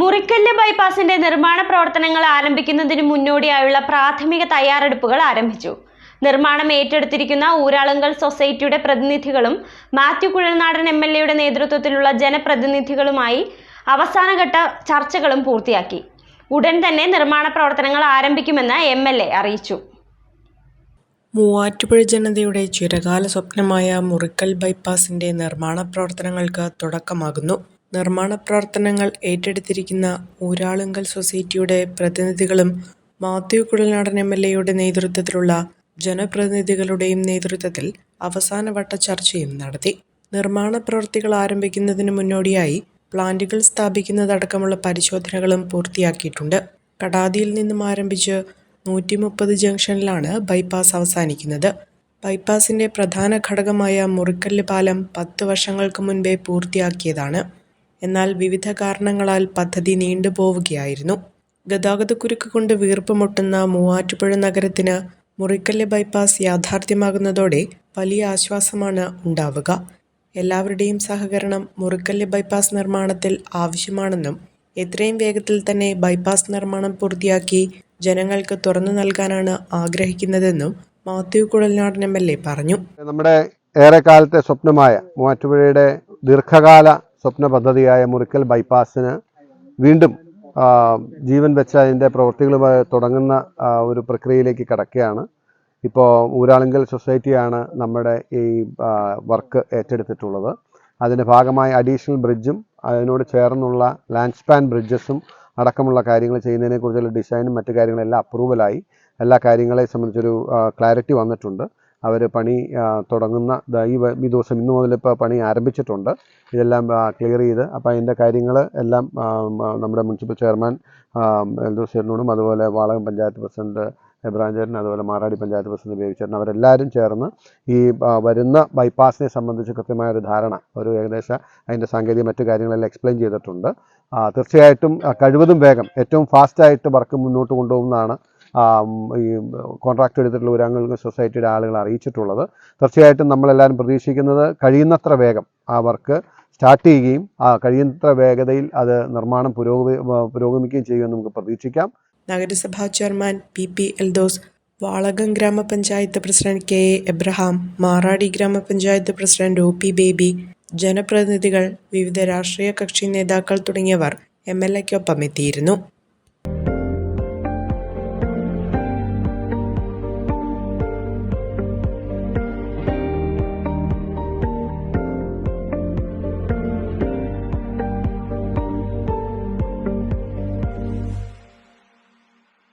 മുറിക്കല്ല് ബൈപ്പാസിന്റെ നിർമ്മാണ പ്രവർത്തനങ്ങൾ ആരംഭിക്കുന്നതിന് മുന്നോടിയായുള്ള പ്രാഥമിക തയ്യാറെടുപ്പുകൾ ആരംഭിച്ചു. നിർമ്മാണം ഏറ്റെടുത്തിരിക്കുന്ന ഊരാളുങ്കൽ സൊസൈറ്റിയുടെ പ്രതിനിധികളും മാത്യു കുഴൽനാടൻ എം എൽ എയുടെ നേതൃത്വത്തിലുള്ള ജനപ്രതിനിധികളുമായി അവസാനഘട്ട ചർച്ചകളും പൂർത്തിയാക്കി. ഉടൻ തന്നെ നിർമ്മാണ പ്രവർത്തനങ്ങൾ ആരംഭിക്കുമെന്ന് എം എൽ എ അറിയിച്ചു. മൂവാറ്റുപുഴ ജനതയുടെ ചിരകാല സ്വപ്നമായ മുറിക്കൽ ബൈപ്പാസിന്റെ നിർമ്മാണ പ്രവർത്തനങ്ങൾക്ക് തുടക്കമാകുന്നു. നിർമ്മാണ പ്രവർത്തനങ്ങൾ ഏറ്റെടുത്തിരിക്കുന്ന ഊരാളുങ്കൽ സൊസൈറ്റിയുടെ പ്രതിനിധികളും മാത്യു കുഴൽനാടൻ എം എൽ എയുടെ നേതൃത്വത്തിലുള്ള ജനപ്രതിനിധികളുടെയും നേതൃത്വത്തിൽ അവസാനവട്ട ചർച്ചയും നടത്തി. നിർമ്മാണ പ്രവൃത്തികൾ ആരംഭിക്കുന്നതിന് മുന്നോടിയായി പ്ലാന്റുകൾ സ്ഥാപിക്കുന്നതടക്കമുള്ള പരിശോധനകളും പൂർത്തിയാക്കിയിട്ടുണ്ട്. കടാതിയിൽ നിന്നും ആരംഭിച്ച് നൂറ്റി മുപ്പത് ജംഗ്ഷനിലാണ് ബൈപ്പാസ് അവസാനിക്കുന്നത്. ബൈപ്പാസിന്റെ പ്രധാന ഘടകമായ മുറിക്കല്ല് പാലം പത്ത് വർഷങ്ങൾക്ക് മുൻപേ പൂർത്തിയാക്കിയതാണ്. എന്നാൽ വിവിധ കാരണങ്ങളാൽ പദ്ധതി നീണ്ടുപോവുകയായിരുന്നു ഗതാഗതക്കുരുക്ക് കൊണ്ട് വീർപ്പുമുട്ടുന്ന മൂവാറ്റുപുഴ നഗരത്തിന് മുറിക്കല്ല് ബൈപ്പാസ് യാഥാർത്ഥ്യമാകുന്നതോടെ വലിയ ആശ്വാസമാണ് ഉണ്ടാവുക. എല്ലാവരുടെയും സഹകരണം മുറിക്കല്ല് ബൈപ്പാസ് നിർമ്മാണത്തിൽ ആവശ്യമാണെന്നും എത്രയും വേഗത്തിൽ തന്നെ ബൈപ്പാസ് നിർമ്മാണം പൂർത്തിയാക്കി ജനങ്ങൾക്ക് തുറന്നു നൽകാനാണ് ആഗ്രഹിക്കുന്നതെന്നും Mathew Kuzhalnadan M L A പറഞ്ഞു. നമ്മുടെ ഏറെക്കാലത്തെ സ്വപ്നമായ മൂവാറ്റുപുഴയുടെ ദീർഘകാല സ്വപ്ന പദ്ധതിയായ മുറിക്കൽ ബൈപ്പാസിന് വീണ്ടും ജീവൻ വെച്ച അതിന്റെ പ്രവൃത്തികളുമായി തുടങ്ങുന്ന ഒരു പ്രക്രിയയിലേക്ക് കടക്കുകയാണ്. ഇപ്പോൾ ഊരാളുങ്കൽ സൊസൈറ്റിയാണ് നമ്മുടെ ഈ വർക്ക് ഏറ്റെടുത്തിട്ടുള്ളത്. അതിന്റെ ഭാഗമായി അഡീഷണൽ ബ്രിഡ്ജും അതിനോട് ചേർന്നുള്ള ലാൻഡ് സ്പാൻ ബ്രിഡ്ജസും അടക്കമുള്ള കാര്യങ്ങൾ ചെയ്യുന്നതിനെക്കുറിച്ചുള്ള ഡിസൈനും മറ്റു കാര്യങ്ങളെല്ലാം അപ്രൂവലായി. എല്ലാ കാര്യങ്ങളെ സംബന്ധിച്ചൊരു ക്ലാരിറ്റി വന്നിട്ടുണ്ട്. അവർ പണി തുടങ്ങുന്ന ഈ ഈ ദിവസം ഇന്ന് മുതൽ ഇപ്പോൾ പണി ആരംഭിച്ചിട്ടുണ്ട്. ഇതെല്ലാം ക്ലിയർ ചെയ്ത് അപ്പോൾ അതിന്റെ കാര്യങ്ങൾ എല്ലാം നമ്മുടെ മുനിസിപ്പൽ ചെയർമാൻ എൽദോസേറിനോടും അതുപോലെ വാളകം പഞ്ചായത്ത് പ്രസിഡന്റ് എബ്രാഹിം അതുപോലെ മാറാടി പഞ്ചായത്ത് പ്രസിഡന്റ് ബേബിച്ചേട്ടൻ അവരെല്ലാവരും ചേർന്ന് ഈ വരുന്ന ബൈപ്പാസിനെ സംബന്ധിച്ച് കൃത്യമായ ഒരു ധാരണ ഒരു ഏകദേശം അതിന്റെ സാങ്കേതിക മറ്റു കാര്യങ്ങളെല്ലാം എക്സ്പ്ലെയിൻ ചെയ്തിട്ടുണ്ട്. തീർച്ചയായിട്ടും കഴിവതും വേഗം ഏറ്റവും ഫാസ്റ്റായിട്ട് വർക്ക് മുന്നോട്ട് കൊണ്ടുപോകുന്നതാണ് ഈ കോൺട്രാക്ട് എടുത്തിട്ടുള്ള ഊരാങ്കൽ സൊസൈറ്റിയുടെ ആളുകൾ അറിയിച്ചിട്ടുള്ളത്. തീർച്ചയായിട്ടും നമ്മളെല്ലാവരും പ്രതീക്ഷിക്കുന്നത് കഴിയുന്നത്ര വേഗം ആ വർക്ക് സ്റ്റാർട്ട് ചെയ്യുകയും ആ കഴിയുന്നത്ര വേഗതയിൽ അത് നിർമ്മാണം പുരോഗമി പുരോഗമിക്കുകയും ചെയ്യുമെന്ന് നമുക്ക് പ്രതീക്ഷിക്കാം. നഗരസഭാ chairman P P Eldhose Valakam ഗ്രാമപഞ്ചായത്ത് president K A Abraham Maradi ഗ്രാമപഞ്ചായത്ത് പ്രസിഡന്റ് ഒ പി ബേബി ജനപ്രതിനിധികൾ വിവിധ രാഷ്ട്രീയ കക്ഷി നേതാക്കൾ തുടങ്ങിയവർ എം എൽ എക്കൊപ്പം എത്തിയിരുന്നു.